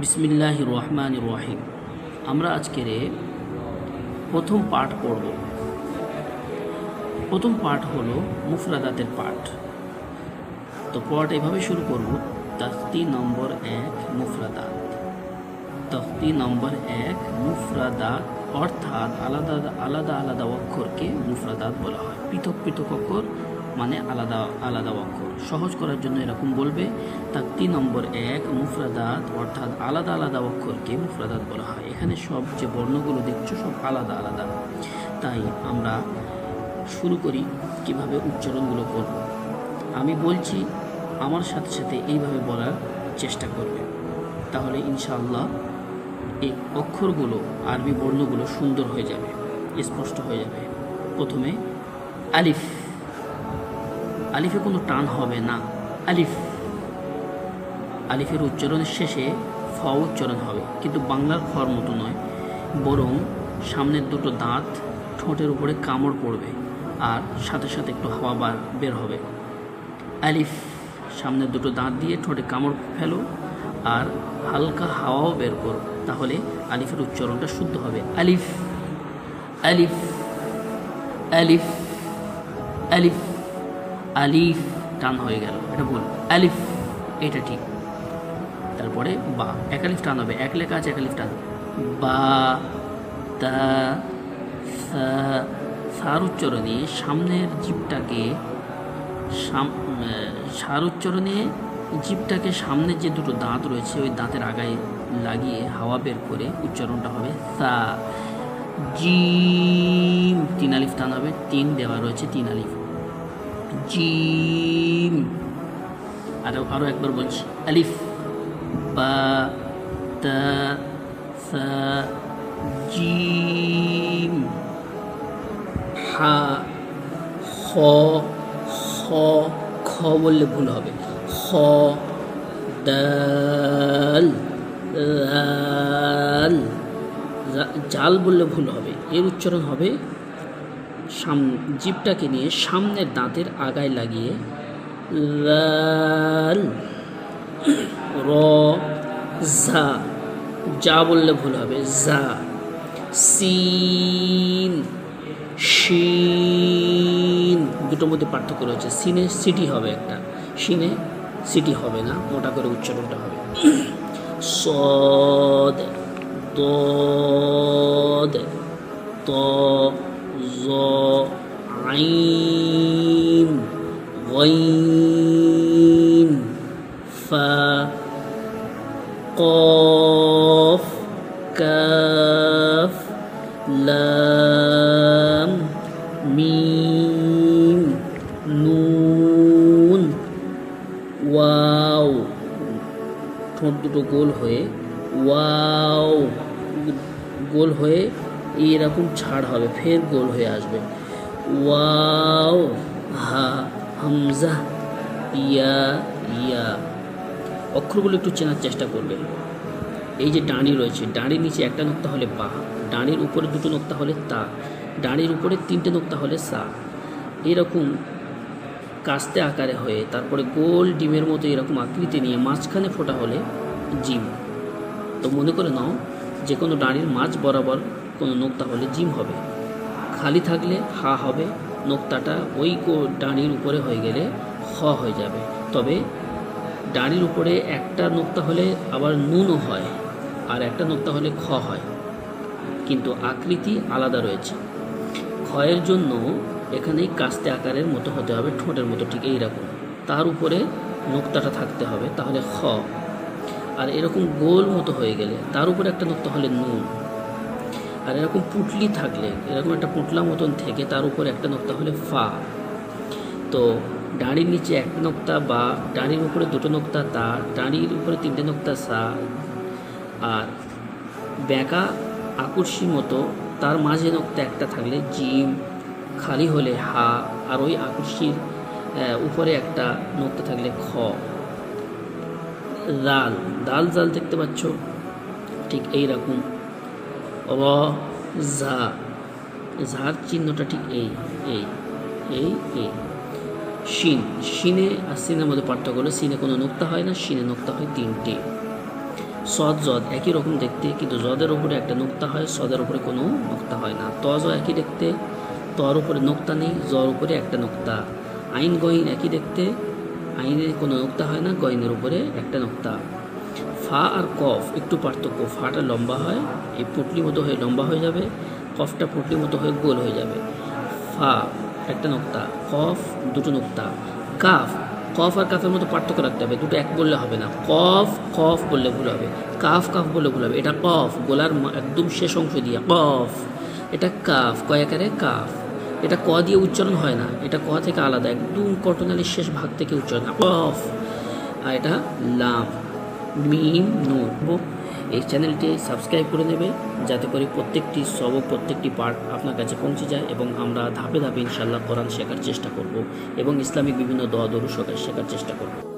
বিসমিল্লাহ রহমান রহিম আমরা আজকের প্রথম পাঠ পড়ব। প্রথম পাঠ হলো মুফরাদাতের পাঠ। তো পড়াটা এভাবে শুরু করব তখতি নম্বর এক, মুফরাদাত। তখতি নম্বর এক, মুফরাদাত, অর্থাৎ আলাদা আলাদা আলাদা অক্ষরকে মুফরাদাত বলা হয়। পৃথক পৃথক অক্ষর মানে আলাদা আলাদা অক্ষর। সহজ করার জন্য এরকম বলবে তাকতি নম্বর এক, মুফরাদাত, অর্থাৎ আলাদা আলাদা অক্ষরকে মুফরাদাত বলা হয়। এখানে সব যে বর্ণগুলো দেখছ, সব আলাদা আলাদা। তাই আমরা শুরু করি কীভাবে উচ্চারণগুলো করব। আমি বলছি, আমার সাথে সাথে এইভাবে বলার চেষ্টা করবে। তাহলে ইনশাআল্লাহ এই অক্ষরগুলো, আরবি বর্ণগুলো সুন্দর হয়ে যাবে, স্পষ্ট হয়ে যাবে। প্রথমে আলিফ। আলিফে কোনো টান হবে না। আলিফ। আলিফের উচ্চারণের শেষে ফ উচ্চারণ হবে, কিন্তু বাংলার ফর মতো নয়। বরং সামনের দুটো দাঁত ঠোঁটের উপরে কামড় পড়বে আর সাথে সাথে একটু হাওয়া বার, বের হবে। আলিফ, সামনের দুটো দাঁত দিয়ে ঠোঁটে কামড় ফেলো আর হালকা হাওয়াও বের করো, তাহলে আলিফের উচ্চারণটা শুদ্ধ হবে। আলিফ। আলিফ। আলিফ। আলিফ। আলিফ টান হয়ে গেল এটা ভুল। আলিফ এটা ঠিক। তারপরে বা এক আলিফ টান হবে এক লেখা আছে এক আলিফ টান। বা তা সার উচ্চারণে সামনের আহ, সার উচ্চারণে জীবটাকে সামনে যে দুটো দাঁত রয়েছে ওই দাঁতের আগায় লাগিয়ে হাওয়া বের করে উচ্চারণটা হবে সা। জিম তিন আলিফ টান হবে তিন দেওয়া রয়েছে তিন আলিফ। জিম আরও আরও একবার বলছি। আলিফ, বা জিম হা খ খ খ বললে ভুল হবে। খ দাল জাল বললে ভুল হবে। এর উচ্চারণ হবে সাম জিপটাকে নিয়ে সামনের দাঁতের আগায় লাগিয়ে লাল, র জা যা বললে ভুল হবে যা সিন, শিন, দুটোর মধ্যে পার্থক্য রয়েছে। সিনে সিটি হবে একটা সিনে সিটি হবে না, মোটা করে উচ্চারণটা হবে। সদ, দদ, ত জ আইন غين فا قاف كاف لام মিম নুন ওয়াও ঠোঁট দুটো গোল হয়ে ওয়াও গোল হয়ে এইরকম ছাড় হবে, ফের গোল হয়ে আসবে। ওয়াও, হা, হামজা, ইয়া ইয়া। অক্ষরগুলো একটু চেনার চেষ্টা করবে। এই যে ডাঁড়ি রয়েছে, ডাঁড়ির নিচে একটা নোক্তা হলে বা, ডাঁড়ির উপরে দুটো নোক্তা হলে তা, ডাঁড়ির উপরে তিনটে নোক্তা হলে সা। এরকম কাস্তে আকারে হয়ে, তারপরে গোল ডিমের মতো এরকম আকৃতি নিয়ে মাঝখানে ফোটা হলে জিম। তো মনে করে নাও যে কোনো ডাঁড়ির মাঝ বরাবর কোনো নোক্তা হলে জিম হবে। খালি থাকলে হা হবে, নোক্তাটা ওই ডাঁড়ির উপরে হয়ে গেলে খ হয়ে যাবে। তবে ডাঁড়ির উপরে একটা নোক্তা হলে আবার নুনও হয় আর একটা নোক্তা হলে খ হয়। কিন্তু আকৃতি আলাদা রয়েছে। ক্ষয়ের জন্য এখানেই কাস্তে আকারের মতো হতে হবে, ঠোঁটের মতো ঠিক এইরকম। তার উপরে নোক্তাটা থাকতে হবে, তাহলে খ। আর এরকম গোল মতো হয়ে গেলে তার উপরে একটা নোক্তা হলে নুন। আর এরকম পুটলি থাকলে, এরকম একটা পুটলা মতন থেকে তার উপরে একটা নোক্তা হলে ফা। তো ডাঁড়ির নিচে একটা নোক্তা বা ডাঁড়ির উপরে দুটো নোক্তা তা, ডাঁড়ির উপরে তিনটে নোক্তা সা। আর ব্যাকা আকর্ষি মতো তার মাঝে নোক্তা একটা থাকলে জিম, খালি হলে হা। আর ওই আকর্ষির উপরে একটা নোক্তা থাকলে খ। দাল দাল জাল দেখতে পাচ্ছ? ঠিক এই রকম। র, ঝা। ঝার চিহ্নটা ঠিক এই এই এই এই। শিন, শিনে আর সিনের মধ্যে পার্থক্য হলো সিনে কোনো নোক্তা হয় না, শিনে নোক্তা হয় তিনটে। সদ, জদ একই রকম দেখতে, কিন্তু জদের উপরে একটা নোক্তা হয়, সদের উপরে কোনো নোক্তা হয় না। তজ একই দেখতে, তর উপরে নোক্তা নেই জর উপরে একটা নোক্তা। আইন, গইন একই দেখতে আইনের কোনো নোক্তা হয় না, গইনের উপরে একটা নোক্তা। ফা আর কফ, একটু পার্থক্য। ফাটা লম্বা হয়, এই পুটলি মতো হয়ে লম্বা হয়ে যাবে, কফটা পুটলি মতো হয়ে গোল হয়ে যাবে। ফা, একটা নোক্তা, কফ, দুটো নোক্তা। কাফ, কফ আর কাফের মতো পার্থক্য রাখতে হবে, দুটো এক বললে হবে না। কফ কফ বললে ভুল হবে। কাফ কাফ বললে ভুল হবে। এটা কফ, গোলার একদম শেষ অংশ দিয়ে। কফ, এটা কাফ কয়াকারে কাফ। এটা ক দিয়ে উচ্চারণ হয় না, এটা ক থেকে আলাদা, একদম কটনালির শেষ ভাগ থেকে উচ্চারণ কফ, আর এটা লাম। মিম নূর এই চ্যানেলটি সাবস্ক্রাইব করে নেবে যাতে করে প্রত্যেকটি সব প্রত্যেকটি পার্ট আপনার কাছে পৌঁছে যায় এবং আমরা ধাপে ধাপে ইনশাল্লাহ কোরআন শেখার চেষ্টা করব এবং ইসলামিক বিভিন্ন দোয়া দরু শেখার চেষ্টা করব।